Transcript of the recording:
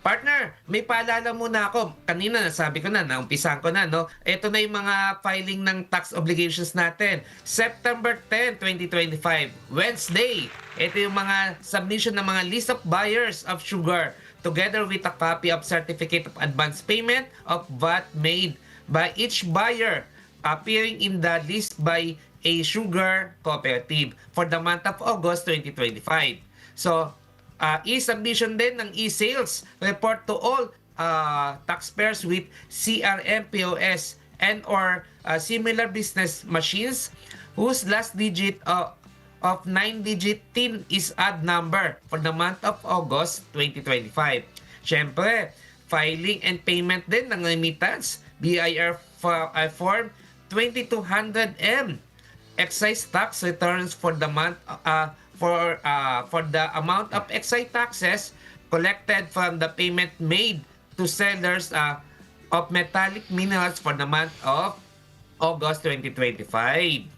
Partner, may paalala muna ako. Kanina nasabi ko na, naumpisan ko na, no? Ito na yung mga filing ng tax obligations natin. September 10, 2025, Wednesday. Ito yung mga submission ng mga list of buyers of sugar together with a copy of certificate of advance payment of VAT made by each buyer appearing in the list by a sugar cooperative for the month of August 2025. So, uh, e-submission din ng e-sales report to all uh, taxpayers with CRM POS and or uh, similar business machines whose last digit uh, of 9-digit TIN is odd number for the month of August 2025. Siyempre, filing and payment din ng remittance BIR uh, form 2200M excise tax returns for the month uh, for uh, for the amount of excise taxes collected from the payment made to sellers uh, of metallic minerals for the month of August 2025.